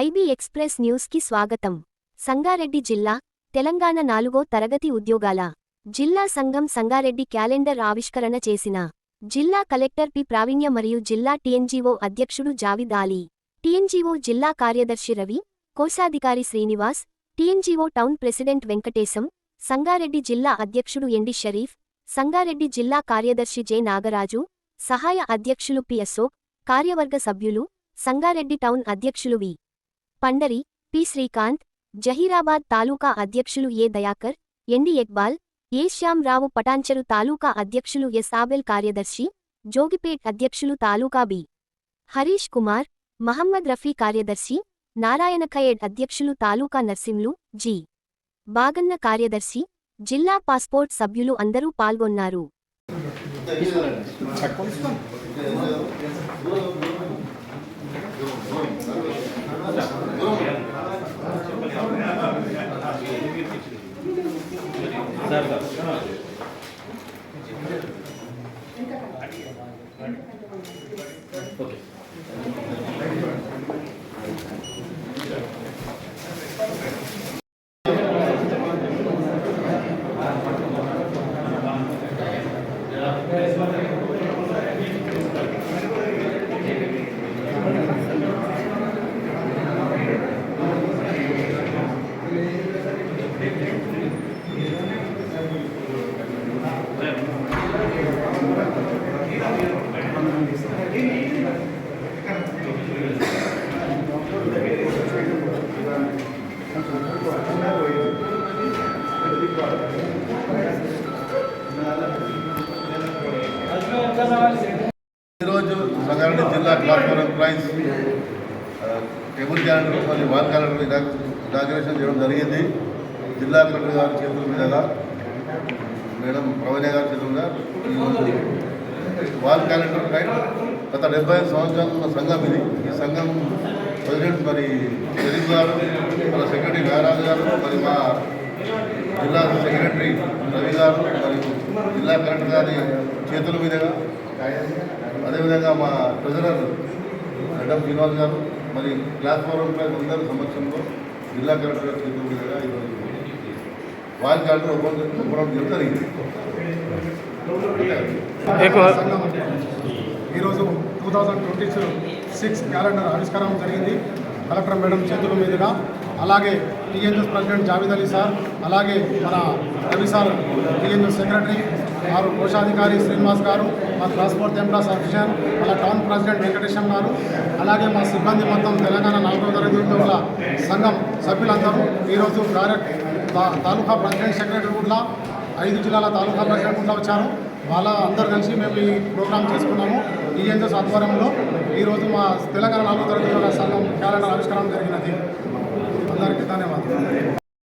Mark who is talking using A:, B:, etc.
A: IB express న్యూస్కి స్వాగతం. సంగారెడ్డి జిల్లా తెలంగాణ నాలుగో తరగతి ఉద్యోగాల. జిల్లా సంఘం సంగారెడ్డి క్యాలెండర్ ఆవిష్కరణ చేసిన. జిల్లా కలెక్టర్ పి. ప్రావీణ్య మరియు జిల్లా టీఎన్జీఓ అధ్యక్షుడు జావిద్ ఆలీ టీఎన్జీఓ జిల్లా కార్యదర్శి రవి కోశాధికారి Srinivas TNGO town president Venkatesham Sangareddy జిల్లా అధ్యక్షుడు ఎండి షరీఫ్ సంగారెడ్డి జిల్లా కార్యదర్శి జె. నాగరాజు సహాయ అధ్యక్షులు పి. అశోక్ కార్యవర్గ సభ్యులు సంగారెడ్డి టౌన్ అధ్యక్షులు వి. పండరి పి. శ్రీకాంత్ జహీరాబాద్ తాలూకా అధ్యక్షులు ఏ దయాకర్ ఎండి ఎక్బాల్ ఏ శ్యాంరావు తాలూకా అధ్యక్షులు ఎస్ ఆబెల్ కార్యదర్శి జోగిపేట్ అధ్యక్షులు తాలూకా బి. హరీష్ కుమార్ మహమ్మద్ రఫీ కార్యదర్శి నారాయణ ఖయేడ్ అధ్యక్షులు తాలూకా నర్సింలు జి. బాగన్న కార్యదర్శి జిల్లా పాస్పోర్ట్ సభ్యులు అందరూ పాల్గొన్నారు. ఓకే.
B: ఈరోజు సంగారెడ్డి జిల్లా class four employees table calendar మరియు వాల్ క్యాలెండర్ ఇనాగ్రేషన్ చేయడం జరిగింది. జిల్లా కలెక్టర్ గారి చేతుల మీదుగా మేడం ప్రవీణ గారి చేతుల మీద వాల్ క్యాలెండర్ రైట్ గత డెబ్బై ఐదు సంవత్సరాల ఉన్న సంఘం ఇది. ఈ సంఘం ప్రెసిడెంట్ మరి తెలుగు గారు మన సెక్రటరీ నాగరాజు గారు మరి మా జిల్లా సెక్రటరీ రవి గారు మరియు జిల్లా కలెక్టర్ గారి చేతుల మీదుగా అదేవిధంగా మా ట్రెజరర్ అడ్డం శ్రీనివాస్ గారు మరి క్లాస్ ఫోర్ ఎంప్లాయీస్ అందరి సమక్షంలో జిల్లా కలెక్టర్ గారి చేతుల మీదుగా ఈరోజు వారి ఒప్పడం జరిగింది.
C: సంఘం ఈరోజు two thousand twenty six calendar ఆవిష్కారం జరిగింది. కలెక్టర్ మేడం చేతుల మీదుగా అలాగే TNS president Javed Ali sir అలాగే మన రవి సార్ టీఎన్ఎస్ సెక్రటరీ వారు కోశాధికారి శ్రీనివాస్ గారు మా ట్రాన్స్పోర్ట్ ఎంప్లాస్ అఫిషియల్ మన టౌన్ ప్రెసిడెంట్ వెంకటేశం గారు అలాగే మా సిబ్బంది మొత్తం తెలంగాణ నాలుగో తరగతి ఉద్యోగుల సంఘం సభ్యులందరూ ఈరోజు డైరెక్ట్ తాలూకా ప్రెసిడెంట్ సెక్రటరీ కూడా ఐదు జిల్లాల తాలూకా ప్రెసిడెంట్ కూడా వచ్చారు. వాళ్ళ అందరు కలిసి మేము ఈ ప్రోగ్రామ్ చేసుకున్నాము. ఈఎన్ఎస్ ఆధ్వర్యంలో ఈరోజు మా తెలంగాణ నాలుగు తరగతి సంఘం క్యాలెండర్ ఆవిష్కరణ జరిగినది. అందరికీ ధన్యవాదాలు.